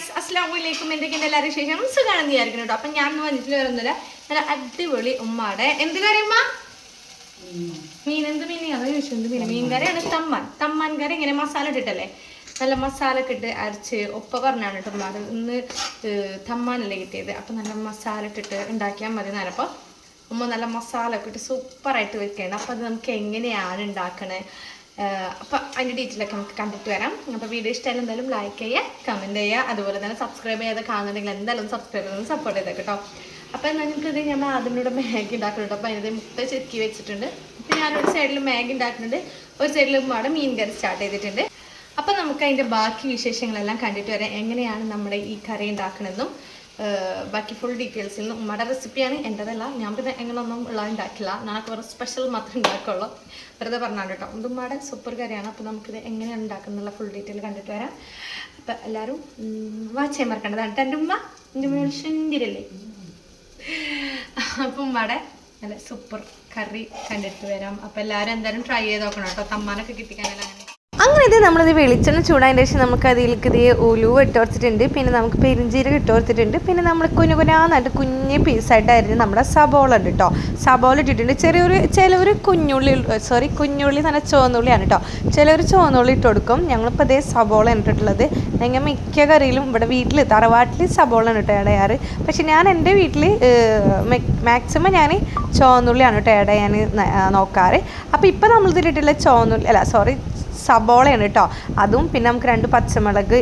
Guys അസ്ലാം വലൈക്കും എന്തൊക്കെയാണ് എല്ലാവരും ശേഷം സുഖമാണെന്ന് വിചാരിക്കണം കേട്ടോ. അപ്പം ഞാൻ വന്നിട്ട് വരുന്നില്ല നല്ല അടിപൊളി ഉമ്മാടെ. എന്ത് കറി ഉമ്മ? മീൻ. എന്ത് മീൻ? അത് ചോദിച്ചു എന്ത് മീൻ? മീൻ കറിയാണ് തമ്മാൻ. തമ്മാൻ കറി ഇങ്ങനെ മസാല ഇട്ടിട്ടല്ലേ? നല്ല മസാല ഒക്കെ ഇട്ട് അരച്ച് ഒപ്പ പറഞ്ഞാണ് കേട്ടോ ഉമ്മ അത് ഇന്ന് തമ്മാനല്ലേ കിട്ടിയത്. അപ്പം നല്ല മസാല ഇട്ടിട്ട് ഉണ്ടാക്കിയാൽ മതി നേരപ്പോൾ ഉമ്മ നല്ല മസാല ഒക്കെ ഇട്ട് സൂപ്പറായിട്ട് വെക്കണം അപ്പം അത് നമുക്ക് എങ്ങനെയാണ് ഉണ്ടാക്കണേ? അപ്പം അതിന്റെ ഡീറ്റെയിലൊക്കെ നമുക്ക് കണ്ടിട്ട് വരാം. അപ്പോൾ വീഡിയോ ഇഷ്ടമായാലും എന്തായാലും ലൈക്ക് ചെയ്യുക കമന്റ് ചെയ്യുക അതുപോലെ തന്നെ സബ്സ്ക്രൈബ് ചെയ്യാതെ കാണുന്നുണ്ടെങ്കിൽ എന്തായാലും സബ്സ്ക്രൈബ് ചെയ്ത് സപ്പോർട്ട് ചെയ്തേക്ക് കേട്ടോ അപ്പോൾ എന്നാൽ ഇത് ഞാൻ അതിനോട് മാഗി ഉണ്ടാക്കുന്നുണ്ട് അപ്പോൾ അതിനത് മുട്ട ചെക്കി വെച്ചിട്ടുണ്ട്. അപ്പോൾ ഞാനൊരു സൈഡിൽ മാഗി ഉണ്ടാക്കുന്നുണ്ട്. ഒരു സൈഡിൽ ഉമ്മയുടെ മീൻ കറി സ്റ്റാർട്ട് ചെയ്തിട്ടുണ്ട്. അപ്പോൾ നമുക്ക് അതിന്റെ ബാക്കി വിശേഷങ്ങളെല്ലാം കണ്ടിട്ട് വരാം. എങ്ങനെയാണ് നമ്മുടെ ഈ കറി ഉണ്ടാക്കണമെന്നും ബാക്കി ഫുൾ ഡീറ്റെയിൽസിൽ നിന്ന് ഉമ്മയുടെ റെസിപ്പിയാണ് എന്റെതല്ല ഞാൻ പിന്നെ എങ്ങനെയൊന്നും ഉള്ള ഉണ്ടാക്കില്ല ഞാനൊക്കെ വെറും സ്പെഷ്യൽ മാത്രമേ ഉണ്ടാക്കുള്ളൂ വെറുതെ പറഞ്ഞാണ് കേട്ടോ. ഇത് ഉമ്മയുടെ സൂപ്പർ കറിയാണ്. അപ്പോൾ നമുക്കിത് എങ്ങനെയാണ് ഉണ്ടാക്കുന്നുള്ള ഫുൾ ഡീറ്റെയിൽ കണ്ടിട്ട് വരാം. അപ്പോൾ എല്ലാവരും വാച്ച് ചെയ്യാൻ മറക്കേണ്ടതാണ് കേട്ടോ എന്റെ ഉമ്മ എന്റെ ഉമ്മ അപ്പം ഉമ്മയുടെ നല്ല സൂപ്പർ കറി കണ്ടിട്ട് വരാം. അപ്പോൾ എല്ലാവരും എന്തായാലും ട്രൈ ചെയ്ത് നോക്കണം കേട്ടോ. തമ്മാനൊക്കെ കിട്ടിക്കാനല്ല അങ്ങനെ ഇത് നമ്മളിത് വെളിച്ചെണ്ണ ചൂടായതിന് ശേഷം നമുക്ക് അതിലേക്ക് ഇത് ഉലുവ ഇട്ട് കൊടുത്തിട്ടുണ്ട്. പിന്നെ നമുക്ക് പെരിഞ്ചീരകം ഇട്ട് കൊടുത്തിട്ടുണ്ട്. പിന്നെ നമ്മൾ കുഞ്ഞു കുഞ്ഞാന്നായിട്ട് കുഞ്ഞ് പീസായിട്ടായിരുന്നു നമ്മുടെ സബോള ഉണ്ട് കേട്ടോ സബോള ഇട്ടിട്ടുണ്ട്. ചെറിയൊരു ചിലവർ കുഞ്ഞുള്ളി സോറി കുഞ്ഞുള്ളി നല്ല ചുവന്നുള്ളിയാണ് കേട്ടോ ചിലവർ ചുവന്നുള്ളി ഇട്ട് കൊടുക്കും. ഞങ്ങളിപ്പോൾ അതേ സബോള ഇട്ടിട്ടുള്ളത്. ഞങ്ങൾ മിക്ക കറിയിലും ഇവിടെ വീട്ടിൽ തറവാട്ടിൽ സബോള കേട്ടോ ഇടയാറ് പക്ഷെ ഞാൻ എന്റെ വീട്ടിൽ മാക്സിമം ഞാൻ ചുവന്നുള്ളിയാണ് കേട്ടോ ഇടയാൻ നോക്കാറ്. അപ്പോൾ ഇപ്പോൾ നമ്മളിതിലിട്ടുള്ള ചുവന്നുള്ളി അല്ല സോറി സബോളയാണ് കേട്ടോ അതും പിന്നെ നമുക്ക് രണ്ട് പച്ചമുളക്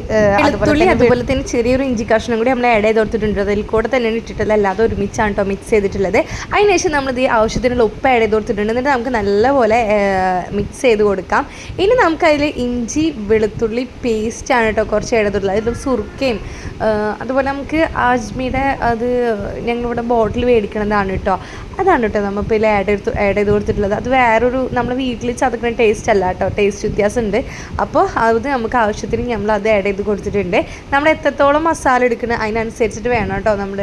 അതുപോലെ തന്നെ അതുപോലെ തന്നെ ചെറിയൊരു ഇഞ്ചി കഷ്ണം കൂടി നമ്മൾ ആഡ് ചെയ്ത് കൊടുത്തിട്ടുണ്ട്. അതിൽ കൂടെ തന്നെയാണ് ഇട്ടിട്ടുള്ളത് അല്ലാതെ ഒരുമിച്ചാണ് കേട്ടോ മിക്സ് ചെയ്തിട്ടുള്ളത്. അതിനുശേഷം നമ്മൾ ഈ ആവശ്യത്തിനുള്ള ഉപ്പ് ആഡ് ചെയ്ത് കൊടുത്തിട്ടുണ്ട്. എന്നിട്ട് നമുക്ക് നല്ലപോലെ മിക്സ് ചെയ്ത് കൊടുക്കാം. ഇനി നമുക്ക് അതിൽ ഇഞ്ചി വെളുത്തുള്ളി പേസ്റ്റ് ആണ് കേട്ടോ കുറച്ച് ആഡ് ചെയ്തിട്ടുള്ളത്. അതിൽ സുർക്കയും അതുപോലെ നമുക്ക് ആജ്മിയുടെ അത് ഞങ്ങളിവിടെ ബോട്ടിൽ മേടിക്കണതാണ് കേട്ടോ അതാണ് കേട്ടോ നമ്മളിപ്പോൾ ഇതിൽ ആഡ് ചെയ്ത് ആഡ് ചെയ്ത് കൊടുത്തിട്ടുള്ളത്. അത് വേറൊരു നമ്മുടെ വീട്ടിൽ ചതക്കുന്ന ടേസ്റ്റ് അല്ല കേട്ടോ ടേസ്റ്റ് വ്യത്യാസമുണ്ട് അപ്പോൾ അത് നമുക്ക് ആവശ്യത്തിന് നമ്മൾ അത് ആഡ് ചെയ്ത് കൊടുത്തിട്ടുണ്ട്. നമ്മൾ എത്രത്തോളം മസാല എടുക്കുന്നത് അതിനനുസരിച്ചിട്ട് വേണം കേട്ടോ നമ്മൾ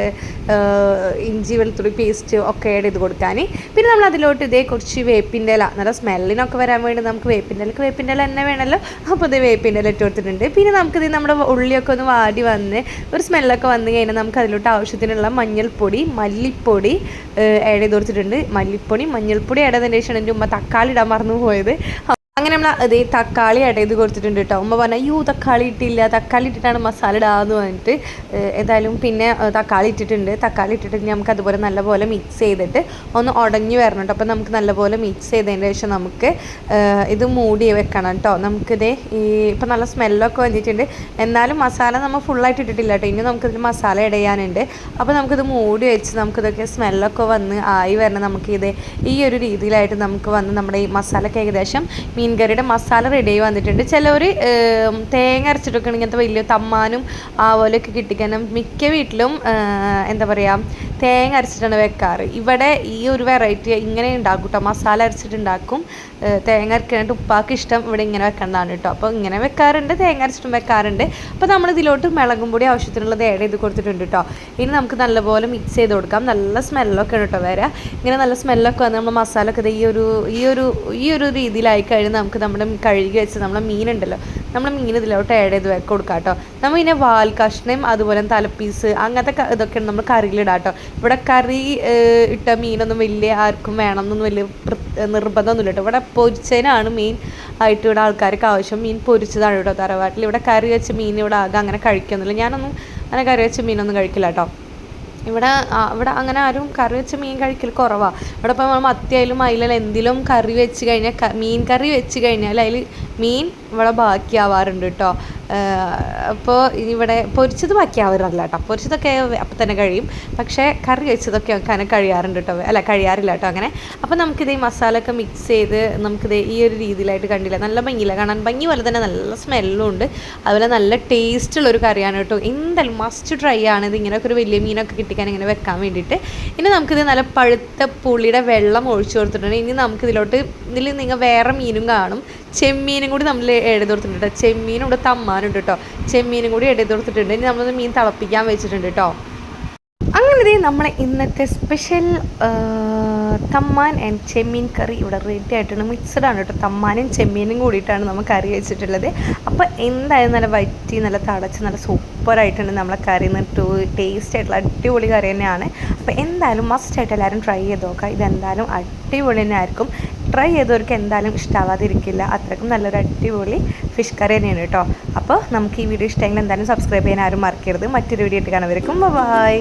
ഇഞ്ചി വെളുത്തുള്ളി പേസ്റ്റ് ഒക്കെ ആഡ് ചെയ്ത് കൊടുക്കാൻ. പിന്നെ നമ്മൾ അതിലോട്ട് ഇതേ കുറച്ച് വേപ്പിന്റെ ഇല നല്ല സ്മെല്ലിനൊക്കെ വരാൻ വേണ്ടി നമുക്ക് വേപ്പിന്റെ ഇലക്ക് വേപ്പിന്റെ ഇല തന്നെ വേണമല്ലോ. അപ്പോൾ ഇത് വേപ്പിന്റെ ഇല ഇട്ട് കൊടുത്തിട്ടുണ്ട്. പിന്നെ നമുക്കിത് നമ്മുടെ ഉള്ളിയൊക്കെ ഒന്ന് വാടി വന്ന് ഒരു സ്മെല്ലൊക്കെ വന്നു കഴിഞ്ഞാൽ നമുക്ക് അതിലോട്ട് ആവശ്യത്തിനുള്ള മഞ്ഞൾപ്പൊടി മല്ലിപ്പൊടി ആഡ് ചെയ്ത് കൊടുത്തിട്ടുണ്ട്. മല്ലിപ്പൊടി മഞ്ഞൾപ്പൊടി ആഡ് ചെയ്തതിന് ശേഷമാണ് എന്റെ ഉമ്മ തക്കാളി ഇടാൻ മറന്നു പോയത്. അങ്ങനെ നമ്മൾ അതേ തക്കാളി ആഡ് ചെയ്ത് കൊടുത്തിട്ടുണ്ട് കേട്ടോ. ഉമ്മ പറഞ്ഞാൽ യൂ തക്കാളി ഇട്ടില്ല. തക്കാളി ഇട്ടിട്ടാണ് മസാല ഇടാന്ന് പറഞ്ഞിട്ട് ഏതായാലും പിന്നെ തക്കാളി ഇട്ടിട്ടുണ്ട്. തക്കാളി ഇട്ടിട്ട് നമുക്ക് അതുപോലെ നല്ലപോലെ മിക്സ് ചെയ്തിട്ട് ഒന്ന് ഉടഞ്ഞു വരണം കേട്ടോ. അപ്പോൾ നമുക്ക് നല്ലപോലെ മിക്സ് ചെയ്തതിന് ശേഷം നമുക്ക് ഇത് മൂടി വെക്കണം കേട്ടോ. നമുക്കിത് ഈ ഇപ്പം നല്ല സ്മെല്ലൊക്കെ വന്നിട്ടുണ്ട്. എന്നാലും മസാല നമ്മൾ ഫുള്ളായിട്ട് ഇട്ടിട്ടില്ല കേട്ടോ. ഇനി നമുക്കിതിൽ മസാല ഇട ചെയ്യാനുണ്ട് അപ്പോൾ നമുക്കിത് മൂടി വെച്ച് നമുക്കിതൊക്കെ സ്മെല്ലൊക്കെ വന്ന് ആയി വരണം. നമുക്കിത് ഈ ഒരു രീതിയിലായിട്ട് നമുക്ക് വന്ന് നമ്മുടെ ഈ മസാലയ്ക്ക് ഏകദേശം മീൻ കറിയുടെ മസാല റെഡി ആയി വന്നിട്ടുണ്ട്. ചിലവർ തേങ്ങ അരച്ചിട്ടൊക്കെ ഇങ്ങനത്തെ വലിയ തമ്മാനും ആവോലൊക്കെ കിട്ടിക്കാനും മിക്ക വീട്ടിലും എന്താ പറയുക തേങ്ങ അരച്ചിട്ടാണ് വെക്കാറ്. ഇവിടെ ഈ ഒരു വെറൈറ്റി ഇങ്ങനെ ഉണ്ടാക്കും കേട്ടോ മസാല അരച്ചിട്ടുണ്ടാക്കും തേങ്ങ അരക്കാനായിട്ട് ഉപ്പാക്ക് ഇഷ്ടം ഇവിടെ ഇങ്ങനെ വെക്കേണ്ടതാണ് കേട്ടോ അപ്പോൾ ഇങ്ങനെ വെക്കാറുണ്ട് തേങ്ങ അരച്ചിട്ടും വെക്കാറുണ്ട്. അപ്പോൾ നമ്മൾ ഇതിലോട്ട് മുളകും പൊടി ആവശ്യത്തിനുള്ളത് ആഡ് ചെയ്ത് കൊടുത്തിട്ടുണ്ട് കേട്ടോ ഇനി നമുക്ക് നല്ലപോലെ മിക്സ് ചെയ്ത് കൊടുക്കാം. നല്ല സ്മെല്ലൊക്കെ ആണ് കേട്ടോ വരിക ഇങ്ങനെ നല്ല സ്മെല്ലൊക്കെ വന്ന് നമ്മൾ മസാല ഒക്കെ ഈ ഒരു ഈ ഒരു ഈ ഒരു രീതിയിലായി കഴിഞ്ഞാൽ നമുക്ക് നമ്മുടെ കഴുകി വെച്ച് നമ്മുടെ മീനുണ്ടല്ലോ നമ്മൾ മീൻ ഇതിലോട്ട് ആഡ് ചെയ്ത് വെക്ക കൊടുക്കാം കേട്ടോ നമ്മൾ ഇതിനെ വാൽ കഷ്ണം അതുപോലെ തലപ്പീസ് അങ്ങനത്തെ ഇതൊക്കെ ഇതൊക്കെയാണ് നമ്മൾ കറിയിലിടാം കേട്ടോ ഇവിടെ കറി ഇട്ട മീനൊന്നും വലിയ ആർക്കും വേണമെന്നൊന്നും വലിയ നിർബന്ധമൊന്നുമില്ല കേട്ടോ ഇവിടെ പൊരിച്ചതിനാണ് മീൻ ആയിട്ട് ഇവിടെ ആൾക്കാർക്ക് ആവശ്യം. മീൻ പൊരിച്ചതാണ് കേട്ടോ തറവാട്ടിൽ. ഇവിടെ കറി വെച്ച് മീൻ ഇവിടെ ആകെ അങ്ങനെ കഴിക്കുന്നില്ല ഞാനൊന്നും അങ്ങനെ കറി വെച്ച് മീനൊന്നും കഴിക്കില്ല കേട്ടോ ഇവിടെ ഇവിടെ അങ്ങനെ ആരും കറി വെച്ച മീൻ കഴിക്കൽ കുറവാണ് ഇവിടെ ഇപ്പോൾ നമ്മൾ മത്തിയായാലും അതിലെല്ലാം എന്തിലും കറി വെച്ച് കഴിഞ്ഞാൽ മീൻ കറി വെച്ച് കഴിഞ്ഞാൽ അതിൽ മീൻ ഇവിടെ ബാക്കിയാവാറുണ്ട് കേട്ടോ. അപ്പോൾ ഇവിടെ പൊരിച്ചത് ബാക്കിയാവാറില്ല കേട്ടോ. പൊരിച്ചതൊക്കെ അപ്പം തന്നെ കഴിയും. പക്ഷേ കറി വെച്ചതൊക്കെ വെക്കാൻ കഴിയാറുണ്ട് കേട്ടോ. അല്ല കഴിയാറില്ല കേട്ടോ അങ്ങനെ. അപ്പോൾ നമുക്കിത് ഈ മസാല ഒക്കെ മിക്സ് ചെയ്ത് നമുക്കിത് ഈ ഒരു രീതിയിലായിട്ട് കണ്ടില്ല? നല്ല ഭംഗിയില്ല. കാണാൻ ഭംഗി പോലെ തന്നെ നല്ല സ്മെല്ലും ഉണ്ട്. അതുപോലെ നല്ല ടേസ്റ്റുള്ള ഒരു കറിയാണ് കേട്ടോ. എന്തായാലും മസ്റ്റ് ട്രൈ ആണ് ഇത് ഇങ്ങനെയൊക്കെ ഒരു വലിയ മീനൊക്കെ കിട്ടിക്കാൻ ഇങ്ങനെ വെക്കാൻ വേണ്ടിയിട്ട്. ഇനി നമുക്കിത് നല്ല പഴുത്ത പുളിയുടെ വെള്ളം ഒഴിച്ചു കൊടുത്തിട്ടുണ്ട്. ഇനി നമുക്കിതിലോട്ട് ഇതിൽ നിങ്ങൾ വേറെ മീനും കാണും. ചെമ്മീനും കൂടി നമ്മൾ എഴുതി കൊടുത്തിട്ടുണ്ട് ചെമ്മീനും ഇവിടെ തമ്മാനുണ്ട് കേട്ടോ ചെമ്മീനും കൂടി എഴുതി കൊടുത്തിട്ടുണ്ട്. ഇനി നമ്മൾ മീൻ തിളപ്പിക്കാൻ വെച്ചിട്ടുണ്ട് കേട്ടോ അങ്ങനെ നമ്മളെ ഇന്നത്തെ സ്പെഷ്യൽ തമ്മാൻ ആൻഡ് ചെമ്മീൻ കറി ഇവിടെ റെഡി ആയിട്ടുണ്ട്. മിക്സഡ് ആണ് കേട്ടോ തമ്മാനും ചെമ്മീനും കൂടിയിട്ടാണ് നമ്മൾ കറി വെച്ചിട്ടുള്ളത്. അപ്പോൾ എന്തായാലും നല്ല വറ്റി നല്ല തടച്ച് നല്ല സൂപ്പറായിട്ടുണ്ട് നമ്മളെ കറി. എന്നിട്ട് ടേസ്റ്റ് ആയിട്ടുള്ള അടിപൊളി കറി തന്നെയാണ്. അപ്പോൾ എന്തായാലും മസ്റ്റ് ആയിട്ട് എല്ലാവരും ട്രൈ ചെയ്ത് നോക്കുക. ഇതെന്തായാലും അടിപൊളി തന്നെ ആയിരിക്കും ട്രൈ ചെയ്തവർക്ക് എന്തായാലും ഇഷ്ടാവാതിരിക്കില്ല. അത്രയ്ക്കും നല്ലൊരു അടിപൊളി ഫിഷ് കറി തന്നെയാണ് കേട്ടോ. അപ്പോൾ നമുക്ക് ഈ വീഡിയോ ഇഷ്ടമെങ്കിൽ എന്തായാലും സബ്സ്ക്രൈബ് ചെയ്യാൻ ആരും മറക്കരുത്. മറ്റൊരു വീഡിയോ ആയിട്ട് കാണുന്നവർക്കും ബൈ